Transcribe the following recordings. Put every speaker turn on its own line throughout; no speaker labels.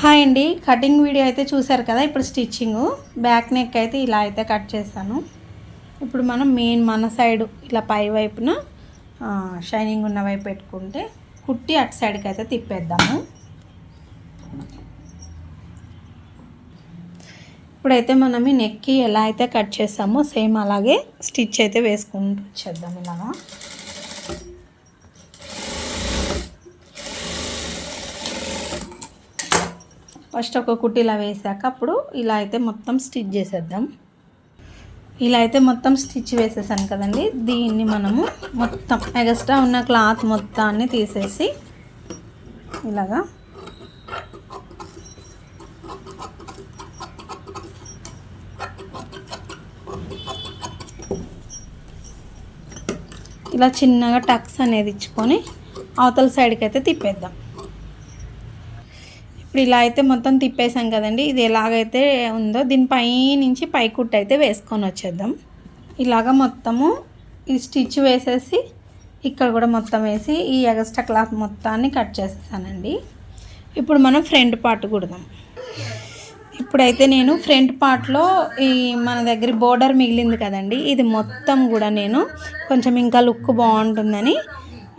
Hi అండి. Cutting video అయితే చూసారు కదా ఇప్పుడు స్టిచ్చింగ్. బ్యాక్ నెక్ అయితే ఇలా అయితే కట్ చేస్తాను ఇప్పుడు మనం మెయిన్ మన సైడ్ ఇలా పై వైపున షైనింగ్ ఉన్న వైపు పెట్టుకుంటే కుట్టి అటు సైడ్కి అయితే తిప్పేద్దాము. ఇప్పుడైతే మనం ఈ నెక్కి ఎలా అయితే కట్ చేస్తామో సేమ్ అలాగే స్టిచ్ అయితే వేసుకుంటూ వచ్చేద్దాం ఇలాగా ఫస్ట్ ఒక కుట్టి ఇలా వేసాక అప్పుడు ఇలా అయితే మొత్తం స్టిచ్ చేసేద్దాం. ఇలా అయితే మొత్తం స్టిచ్ వేసేసాను కదండి. దీన్ని మనము మొత్తం ఎగస్ట్రా ఉన్న క్లాత్ మొత్తాన్ని తీసేసి ఇలాగా ఇలా చిన్నగా టక్స్ అనేది ఇచ్చుకొని అవతల సైడ్కి అయితే తిప్పేద్దాం. ఇప్పుడు ఇలా అయితే మొత్తం తిప్పేసాం కదండి. ఇది ఎలాగైతే ఉందో దీనిపై నుంచి పై అయితే వేసుకొని వచ్చేద్దాం. ఇలాగ మొత్తము ఈ స్టిచ్ వేసేసి ఇక్కడ కూడా మొత్తం వేసి ఈ ఎగస్ట్రా క్లాత్ మొత్తాన్ని కట్ చేసేసానండి ఇప్పుడు మనం ఫ్రంట్ పార్ట్ కుడదాం. ఇప్పుడైతే నేను ఫ్రంట్ పార్ట్లో ఈ మన దగ్గర బోర్డర్ మిగిలింది కదండి. ఇది మొత్తం కూడా నేను కొంచెం ఇంకా లుక్ బాగుంటుందని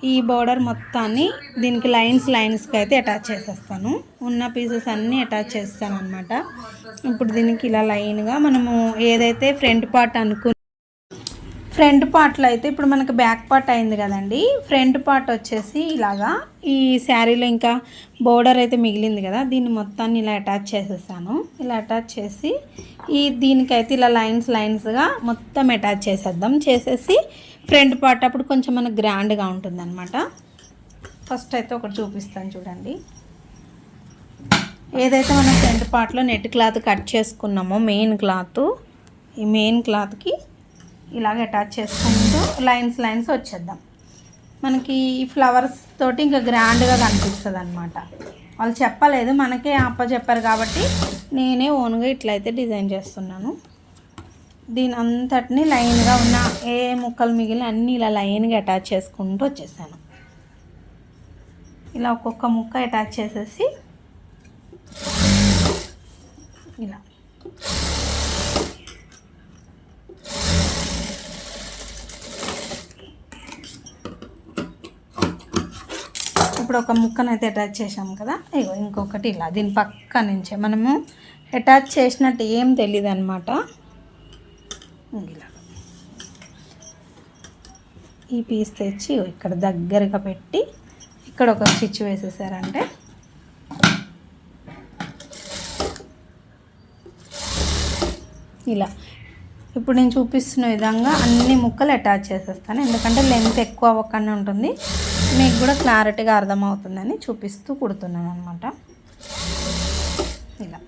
ఈ బోర్డర్ మొత్తాన్ని దీనికి లైన్స్ లైన్స్కి అయితే అటాచ్ చేసేస్తాను. ఉన్న పీసెస్ అన్నీ అటాచ్ చేస్తాను అనమాట ఇప్పుడు దీనికి ఇలా లైన్గా మనము ఏదైతే ఫ్రంట్ పార్ట్ అనుకు ఫ్రంట్ పార్ట్లో అయితే ఇప్పుడు మనకు బ్యాక్ పార్ట్ అయింది కదండి. ఫ్రంట్ పార్ట్ వచ్చేసి ఇలాగా ఈ శారీలో ఇంకా బోర్డర్ అయితే మిగిలింది కదా దీన్ని మొత్తాన్ని ఇలా అటాచ్ చేసేసాను ఇలా అటాచ్ చేసి ఈ దీనికైతే ఇలా లైన్స్ లైన్స్గా మొత్తం అటాచ్ చేసేద్దాం. చేసేసి ఫ్రంట్ పార్ట్ అప్పుడు కొంచెం మనకు గ్రాండ్గా ఉంటుంది అనమాట ఫస్ట్ అయితే ఒకటి చూపిస్తాను చూడండి. ఏదైతే మనం ఫ్రంట్ పార్ట్లో నెట్ క్లాత్ కట్ చేసుకున్నామో మెయిన్ క్లాత్ ఈ మెయిన్ క్లాత్కి ఇలాగ అటాచ్ చేసుకుంటూ లైన్స్ లైన్స్ వచ్చేద్దాం. మనకి ఈ ఫ్లవర్స్ తోటి ఇంకా గ్రాండ్గా కనిపిస్తుంది అనమాట వాళ్ళు చెప్పలేదు మనకే అప్ప చెప్పారు కాబట్టి నేనే ఓన్గా ఇట్లయితే డిజైన్ చేస్తున్నాను. దీని అంతటిని లైన్గా ఉన్న ఏ ముక్కలు మిగిలిన అన్నీ ఇలా లైన్గా అటాచ్ చేసుకుంటూ వచ్చేసాను. ఇలా ఒక్కొక్క ముక్క అటాచ్ చేసేసి ఇలా. ఇప్పుడు ఒక ముక్కను అయితే అటాచ్ చేసాం కదా ఇగో ఇంకొకటి ఇలా. దీని పక్క నుంచే మనము అటాచ్ చేసినట్టు ఏం తెలియదు అనమాట ఇలాగ ఈ పీస్ తెచ్చి ఇక్కడ దగ్గరగా పెట్టి ఇక్కడ ఒక స్టిచ్ వేసేసారంటే. ఇలా. ఇప్పుడు నేను చూపిస్తున్న విధంగా అన్ని ముక్కలు అటాచ్ చేసేస్తాను. ఎందుకంటే లెంత్ ఎక్కువ అవ్వకుండా ఉంటుంది. మీకు కూడా క్లారిటీగా అర్థమవుతుందని చూపిస్తూ కుడుతున్నాను అనమాట ఇలా.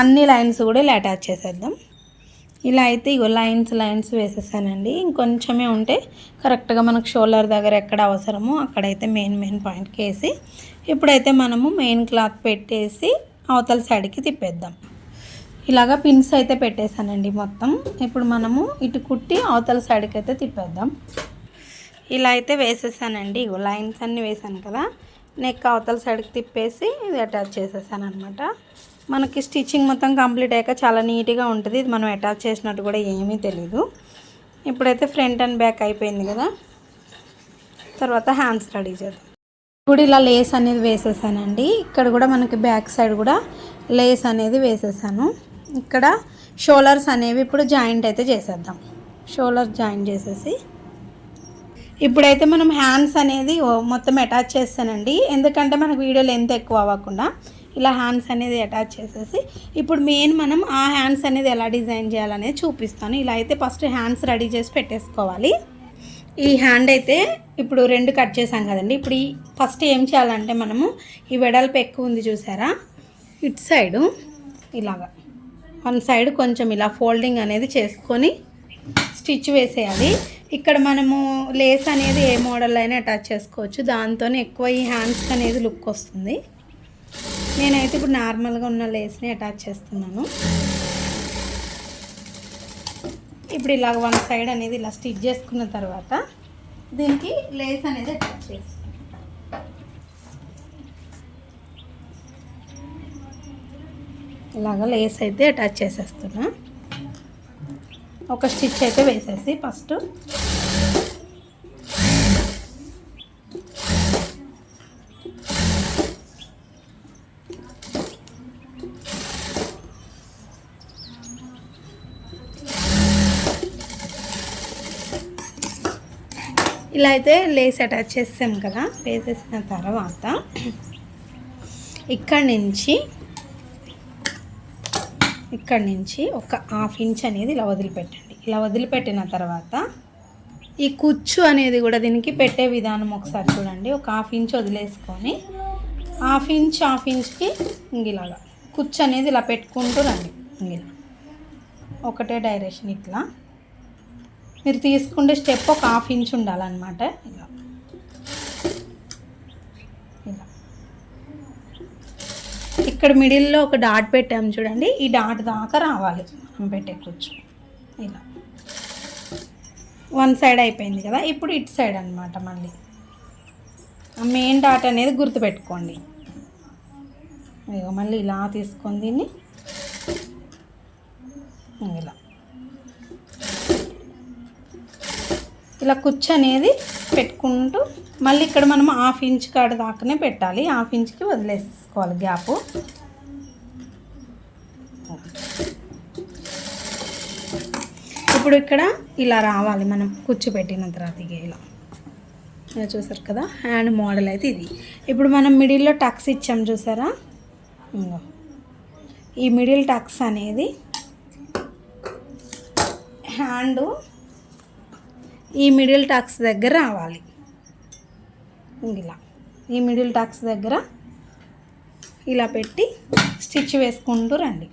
అన్ని లైన్స్ కూడా ఇలా అటాచ్ చేసేద్దాం. ఇలా అయితే ఇగో లైన్స్ లైన్స్ వేసేసానండి. ఇంకొంచెమే ఉంటే కరెక్ట్గా మనకు షోల్డర్ దగ్గర ఎక్కడ అవసరమో అక్కడైతే మెయిన్ మెయిన్ పాయింట్కి వేసి ఇప్పుడైతే మనము మెయిన్ క్లాత్ పెట్టేసి అవతల సైడ్కి తిప్పేద్దాం. ఇలాగా పిన్స్ అయితే పెట్టేశానండి మొత్తం. ఇప్పుడు మనము ఇటు కుట్టి అవతల సైడ్కి అయితే తిప్పేద్దాం. ఇలా అయితే వేసేసానండి. ఇగో లైన్స్ అన్నీ వేసాను కదా. నెక్ అవతల సైడ్కి తిప్పేసి ఇది అటాచ్ చేసేసాను అనమాట మనకి స్టిచ్చింగ్ మొత్తం కంప్లీట్ అయ్యాక చాలా నీట్గా ఉంటుంది. ఇది మనం అటాచ్ చేసినట్టు కూడా ఏమీ తెలీదు. ఇప్పుడైతే ఫ్రంట్ అండ్ బ్యాక్ అయిపోయింది కదా. తర్వాత హ్యాండ్స్ రెడీ చేద్దాం. ఇప్పుడు ఇలా లేస్ అనేది వేసేసానండి. ఇక్కడ కూడా మనకి బ్యాక్ సైడ్ కూడా లేస్ అనేది వేసేసాను. ఇక్కడ షోలర్స్ అనేవి ఇప్పుడు జాయింట్ అయితే చేసేద్దాం. షోలర్ జాయింట్ చేసేసి. ఇప్పుడైతే మనం హ్యాండ్స్ అనేది మొత్తం అటాచ్ చేస్తానండి. ఎందుకంటే మనకు వీడియో లెంత్ ఎక్కువ అవ్వకుండా. ఇలా హ్యాండ్స్ అనేది అటాచ్ చేసేసి ఇప్పుడు మెయిన్ మనం ఆ హ్యాండ్స్ అనేది ఎలా డిజైన్ చేయాలనేది చూపిస్తాను. ఇలా అయితే ఫస్ట్ హ్యాండ్స్ రెడీ చేసి పెట్టేసుకోవాలి. ఈ హ్యాండ్ అయితే ఇప్పుడు రెండు కట్ చేసాం కదండి. ఇప్పుడు ఈ ఫస్ట్ ఏం చేయాలంటే మనము ఈ వెడల్పు ఎక్కువ ఉంది చూసారా? ఇటు సైడు ఇలాగా. వన్ సైడ్ కొంచెం ఇలా ఫోల్డింగ్ అనేది చేసుకొని స్టిచ్ వేసేయాలి. ఇక్కడ మనము లేస్ అనేది ఏ మోడల్ అయినా అటాచ్ చేసుకోవచ్చు. దాంతో ఎక్కువ ఈ హ్యాండ్స్ అనేది లుక్ వస్తుంది. నేనైతే ఇప్పుడు నార్మల్గా ఉన్న లేస్ని అటాచ్ చేస్తున్నాను. ఇప్పుడు ఇలాగ వన్ సైడ్ అనేది ఇలా స్టిచ్ చేసుకున్న తర్వాత దీనికి లేస్ అనేది అటాచ్ చేస్తాను. ఇలాగా లేస్ అయితే అటాచ్ చేసేస్తున్నా. ఒక స్టిచ్ అయితే వేసేసి ఫస్ట్ ఇలా అయితే లేస్ అటాచ్ చేసాం కదా వేసేసిన తర్వాత ఇక్కడి నుంచి ఇక్కడి నుంచి ఒక హాఫ్ ఇంచ్ అనేది ఇలా వదిలిపెట్టండి. ఇలా వదిలిపెట్టిన తర్వాత ఈ కుచ్చు అనేది కూడా దీనికి పెట్టే విధానం ఒకసారి చూడండి. ఒక హాఫ్ ఇంచ్ వదిలేసుకొని హాఫ్ ఇంచ్ హాఫ్ ఇంచ్కి ఇంగిలాగా కుచ్చు అనేది ఇలా పెట్టుకుంటూ రండి. ఇంగిలా ఒకటే డైరెక్షన్ ఇట్లా. మీరు తీసుకుంటే స్టెప్ ఒక హాఫ్ ఇంచ్ ఉండాలన్నమాట. ఇలా. ఇలా. ఇక్కడ మిడిల్లో ఒక డాట్ పెట్టాము చూడండి. ఈ డాట్ దాకా రావాలి. మనం పెట్టే కూర్చు. ఇలా. వన్ సైడ్ అయిపోయింది కదా. ఇప్పుడు ఇటు సైడ్ అనమాట మళ్ళీ. మెయిన్ డాట్ అనేది గుర్తుపెట్టుకోండి. మళ్ళీ ఇలా తీసుకొని దీన్ని. ఇలా. ఇలా కుచ్చు అనేది పెట్టుకుంటూ మళ్ళీ ఇక్కడ మనం హాఫ్ ఇంచ్ కాడ దాకానే పెట్టాలి. హాఫ్ ఇంచ్కి వదిలేసుకోవాలి గ్యాప్. ఇప్పుడు ఇక్కడ ఇలా రావాలి మనం కుచ్చు పెట్టిన తర్వాత ఇలా. ఇలా చూసారు కదా? హ్యాండ్ మోడల్ అయితే ఇది. ఇప్పుడు మనం మిడిల్లో టక్స్ ఇచ్చాం చూసారా? ఈ మిడిల్ టక్స్ అనేది హ్యాండు ఈ మిడిల్ టాక్స్ దగ్గర రావాలి. ఇలా. ఈ మిడిల్ టాక్స్ దగ్గర ఇలా పెట్టి స్టిచ్ వేసుకుంటూ రండి.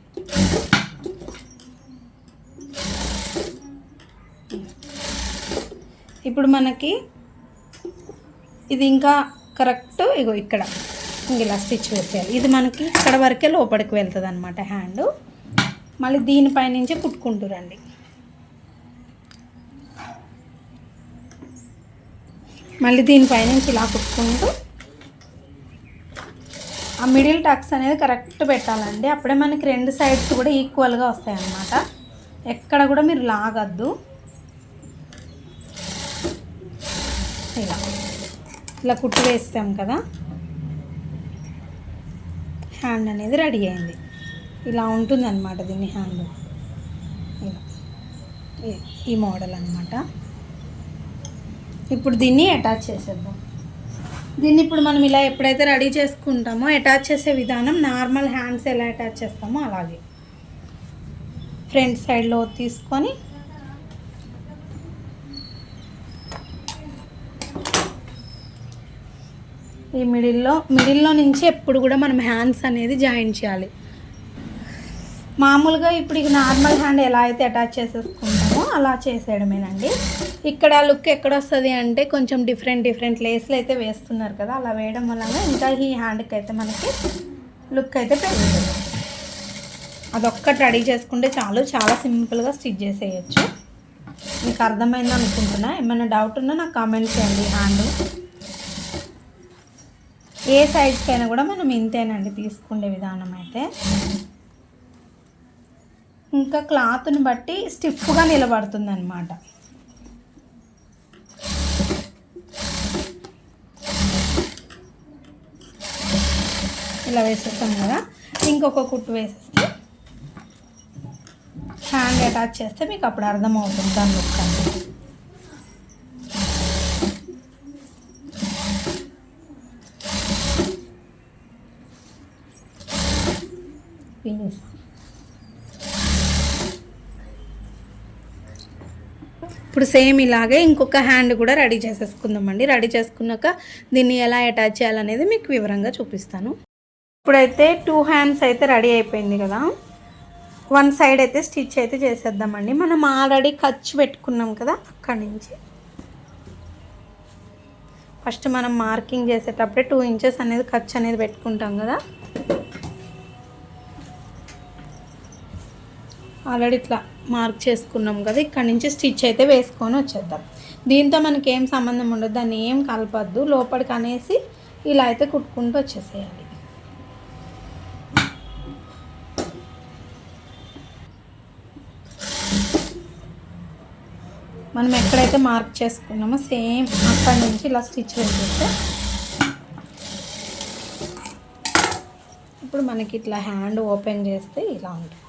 ఇప్పుడు మనకి ఇది ఇంకా కరెక్ట్ ఇగో ఇక్కడ. ఇలా స్టిచ్ వేసేయాలి. ఇది మనకి ఇక్కడ వరకే లోపలికి వెళ్తుంది అనమాట హ్యాండ్. మళ్ళీ దీనిపై నుంచి రండి. మళ్ళీ దీనిపై నుంచి ఇలా కుట్టుకుంటూ ఆ మిడిల్ టక్స్ అనేది కరెక్ట్ పెట్టాలండి. అప్పుడే మనకి రెండు సైడ్స్ కూడా ఈక్వల్గా వస్తాయి అన్నమాట ఎక్కడ కూడా మీరు లాగద్దు. ఇలా. ఇలా కుట్టు వేస్తాం కదా. హ్యాండ్ అనేది రెడీ అయింది. ఇలా ఉంటుంది అనమాట దీని హ్యాండ్ ఇలా. ఈ- ఈ మోడల్ అనమాట ఇప్పుడు దీన్ని అటాచ్ చేసేద్దాం. దీన్ని ఇప్పుడు మనం ఇలా ఎప్పుడైతే రెడీ చేసుకుంటామో అటాచ్ చేసే విధానం నార్మల్ హ్యాండ్స్ ఎలా అటాచ్ చేస్తామో అలాగే. ఫ్రంట్ సైడ్లో తీసుకొని ఈ మిడిల్లో మిడిల్లో నుంచి ఎప్పుడు కూడా మనం హ్యాండ్స్ అనేది జాయిన్ చేయాలి. మామూలుగా ఇప్పుడు ఇక నార్మల్ హ్యాండ్ ఎలా అయితే అటాచ్ చేసేసుకుంటాం అలా చేసేయడమేనండి. ఇక్కడ లుక్ ఎక్కడ వస్తుంది అంటే కొంచెం డిఫరెంట్ డిఫరెంట్ లేస్లు అయితే వేస్తున్నారు కదా అలా వేయడం వలన ఇంకా ఈ హ్యాండ్కి అయితే మనకి లుక్ అయితే పెరుగుతుంది. అదొక్కటి రెడీ చేసుకుంటే చాలు చాలా సింపుల్గా స్టిచ్ చేసేయచ్చు. మీకు అర్థమైంది అనుకుంటున్నా? ఏమైనా డౌట్ ఉన్నా నాకు కామెంట్ చేయండి హ్యాండ్. ఏ సైజ్కైనా కూడా మనం ఇంతేనండి తీసుకునే విధానం అయితే. ఇంకా క్లాత్ని బట్టి స్టిఫ్గా నిలబడుతుంది అనమాట ఇలా వేసేస్తాం కదా. ఇంకొక కుట్టు వేసేస్తే హ్యాండ్ అటాచ్ చేస్తే మీకు అప్పుడు అర్థమవుతుంది దాని లుక్ అంటే Finish. ఇప్పుడు సేమ్ ఇలాగే ఇంకొక హ్యాండ్ కూడా రెడీ చేసేసుకుందామండి. రెడీ చేసుకున్నాక దీన్ని ఎలా అటాచ్ చేయాలనేది మీకు వివరంగా చూపిస్తాను. ఇప్పుడైతే టూ హ్యాండ్స్ అయితే రెడీ అయిపోయింది కదా. వన్ సైడ్ అయితే స్టిచ్ అయితే చేసేద్దామండి. మనం ఆల్రెడీ ఖర్చు పెట్టుకున్నాం కదా అక్కడి నుంచి. ఫస్ట్ మనం మార్కింగ్ చేసేటప్పుడే టూ ఇంచెస్ అనేది ఖర్చు అనేది పెట్టుకుంటాం కదా. ఆల్రెడీ ఇట్లా మార్క్ చేసుకున్నాం కదా ఇక్కడ నుంచి స్టిచ్ అయితే వేసుకొని వచ్చేద్దాం. దీంతో మనకి ఏం సంబంధం ఉండదు దాన్ని ఏం కలపద్దు లోపలికి అనేసి ఇలా అయితే కుట్టుకుంటూ వచ్చేసేయాలి. మనం ఎక్కడైతే మార్క్ చేసుకున్నామో సేమ్ అక్కడి నుంచి ఇలా స్టిచ్ వేసేస్తే ఇప్పుడు మనకి ఇట్లా హ్యాండ్ ఓపెన్ చేస్తే ఇలా ఉంటుంది.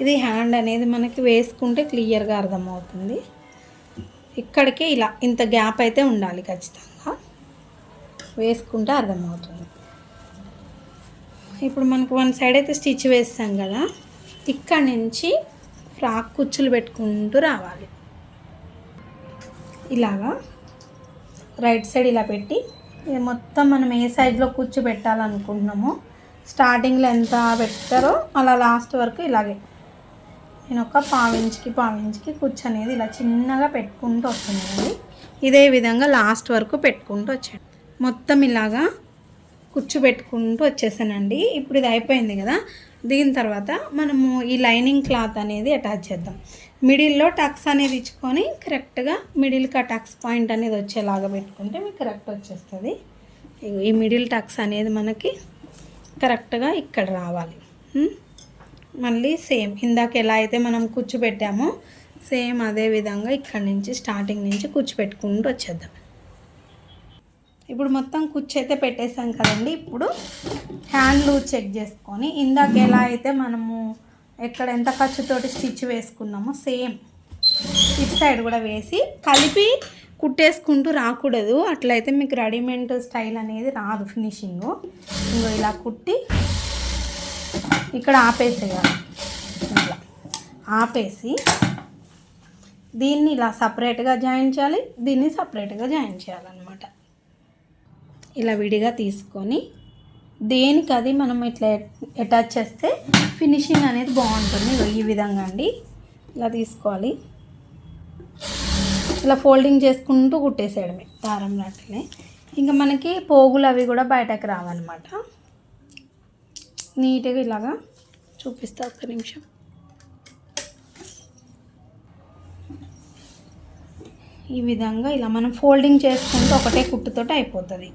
ఇది హ్యాండ్ అనేది మనకి వేసుకుంటే క్లియర్గా అర్థమవుతుంది. ఇక్కడికే ఇలా ఇంత గ్యాప్ అయితే ఉండాలి ఖచ్చితంగా. వేసుకుంటే అర్థమవుతుంది. ఇప్పుడు మనకు వన్ సైడ్ అయితే స్టిచ్ వేస్తాం కదా. ఇక్కడ నుంచి ఫ్రాక్ కుచ్చులు పెట్టుకుంటూ రావాలి. ఇలాగా రైట్ సైడ్ ఇలా పెట్టి ఇది మొత్తం మనం ఏ సైజులో కూర్చోబెట్టాలనుకుంటున్నామో స్టార్టింగ్లో ఎంత పెట్టారో అలా లాస్ట్ వరకు ఇలాగే నేను ఒక పావించికి పావించికి కుచ్చు అనేది ఇలా చిన్నగా పెట్టుకుంటూ వస్తున్నానండి. ఇదే విధంగా లాస్ట్ వరకు పెట్టుకుంటూ వచ్చాను. మొత్తం ఇలాగా కుచ్చు పెట్టుకుంటూ వచ్చేసానండి. ఇప్పుడు ఇది అయిపోయింది కదా దీని తర్వాత మనము ఈ లైనింగ్ క్లాత్ అనేది అటాచ్ చేద్దాం. మిడిల్లో టక్స్ అనేది ఇచ్చుకొని కరెక్ట్గా మిడిల్కి ఆ టక్స్ పాయింట్ అనేది వచ్చేలాగా పెట్టుకుంటే మీకు కరెక్ట్ వచ్చేస్తుంది. ఈ మిడిల్ టక్స్ అనేది మనకి కరెక్ట్గా ఇక్కడ రావాలి. మళ్ళీ సేమ్ ఇందాక ఎలా అయితే మనం కూర్చోబెట్టామో సేమ్ అదే విధంగా ఇక్కడ నుంచి స్టార్టింగ్ నుంచి కూర్చోపెట్టుకుంటూ వచ్చేద్దాం. ఇప్పుడు మొత్తం కుచ్చు అయితే పెట్టేసాం కదండి. ఇప్పుడు హ్యాండ్ లూజ్ చెక్ చేసుకొని ఇందాక ఎలా అయితే మనము ఎక్కడ ఎంత ఖర్చుతోటి స్టిచ్ వేసుకున్నామో సేమ్ ఇటు సైడ్ కూడా వేసి కలిపి కుట్టేసుకుంటూ రాకూడదు. అట్లయితే మీకు రెడీమేడ్ స్టైల్ అనేది రాదు ఫినిషింగ్. ఇంకో ఇలా కుట్టి ఇక్కడ ఆపేసేయాలి. ఇట్లా. ఆపేసి దీన్ని ఇలా సపరేట్గా జాయిన్ చేయాలి. దీన్ని సపరేట్గా జాయిన్ చేయాలన్నమాట. ఇలా విడిగా తీసుకొని దేనికి అది మనం ఇట్లా అటాచ్ చేస్తే ఫినిషింగ్ అనేది బాగుంటుంది. ఈ విధంగా అండి. ఇలా తీసుకోవాలి. ఇలా ఫోల్డింగ్ చేసుకుంటూ కుట్టేసేయడమే. దారం లాంటినే. ఇంకా మనకి పోగులు అవి కూడా బయటకు రావన్నమాట. నీట్గా ఇలాగా చూపిస్తా ఒక్క నిమిషం. ఈ విధంగా ఇలా మనం ఫోల్డింగ్ చేసుకుంటే ఒకటే కుట్టుతోటి అయిపోతుంది.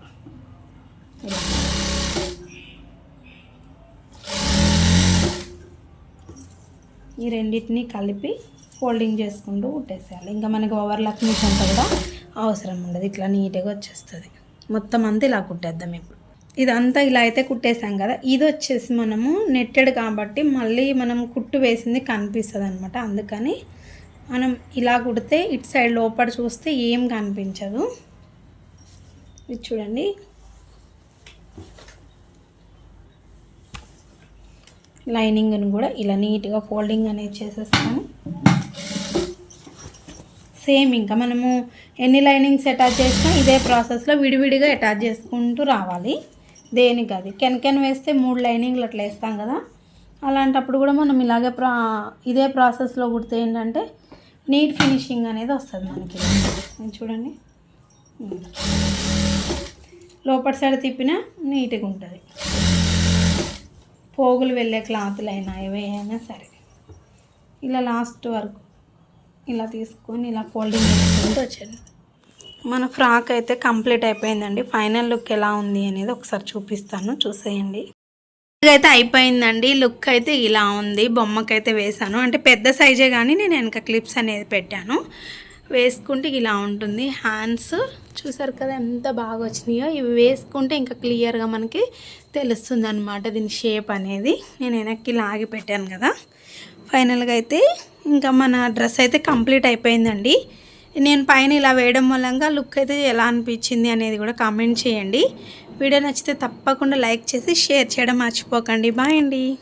ఈ రెండింటిని కలిపి ఫోల్డింగ్ చేసుకుంటూ కుట్టేసేయాలి. ఇంకా మనకి ఓవర్లాక్ మిషన్ అంతా కూడా అవసరం ఉండదు. ఇట్లా నీట్గా వచ్చేస్తుంది. మొత్తం అంతా ఇలా కుట్టేద్దాం ఇప్పుడు. ఇదంతా ఇలా అయితే కుట్టేసాం కదా. ఇది వచ్చేసి మనము నెట్టెడ్ కాబట్టి మళ్ళీ మనం కుట్టు వేసింది కనిపిస్తుంది అనమాట అందుకని మనం ఇలా కుడితే ఇటు సైడ్ లోపల చూస్తే ఏం కనిపించదు. ఇది చూడండి. లైనింగ్ని కూడా ఇలా నీట్గా ఫోల్డింగ్ అనేది చేసేస్తాను సేమ్ ఇంకా మనము ఎన్ని లైనింగ్స్ అటాచ్ చేసినా ఇదే ప్రాసెస్లో విడివిడిగా అటాచ్ చేసుకుంటూ రావాలి. దేనికి అది? కెనకెన్ వేస్తే మూడు లైనింగ్లు అట్లా వేస్తాం కదా. అలాంటప్పుడు కూడా మనం ఇలాగే ప్రా ఇదే ప్రాసెస్లో కుడితే ఏంటంటే నీట్ ఫినిషింగ్ అనేది వస్తుంది మనకి. చూడండి. లోపల సైడ్ తిప్పినా నీట్గా ఉంటుంది. పోగులు వెళ్ళే క్లాతులైనా అయినా ఏవైనా సరే. ఇలా లాస్ట్ వరకు ఇలా తీసుకొని ఇలా ఫోల్డింగ్ చేసుకుంటూ వచ్చేది మన ఫ్రాక్ అయితే కంప్లీట్ అయిపోయిందండి. ఫైనల్ లుక్ ఎలా ఉంది అనేది ఒకసారి చూపిస్తాను. చూసేయండి. అయితే అయిపోయిందండి. లుక్ అయితే ఇలా ఉంది. బొమ్మకైతే వేసాను అంటే పెద్ద సైజే కానీ నేను వెనక క్లిప్స్ అనేది పెట్టాను. వేసుకుంటే ఇలా ఉంటుంది. హ్యాండ్స్ చూసారు కదా ఎంత బాగా వచ్చినాయో. ఇవి వేసుకుంటే ఇంకా క్లియర్గా మనకి తెలుస్తుంది అనమాట దీని షేప్ అనేది. నేను వెనక్కి లాగి పెట్టాను కదా. ఫైనల్గా అయితే ఇంకా మన డ్రెస్ అయితే కంప్లీట్ అయిపోయిందండి. నేను పైన ఇలా వేయడం మూలంగా లుక్ అయితే ఎలా అనిపించింది అనేది కూడా కామెంట్ చేయండి. వీడియో నచ్చితే తప్పకుండా లైక్ చేసి షేర్ చేయడం మర్చిపోకండి. బాయ్ అండి.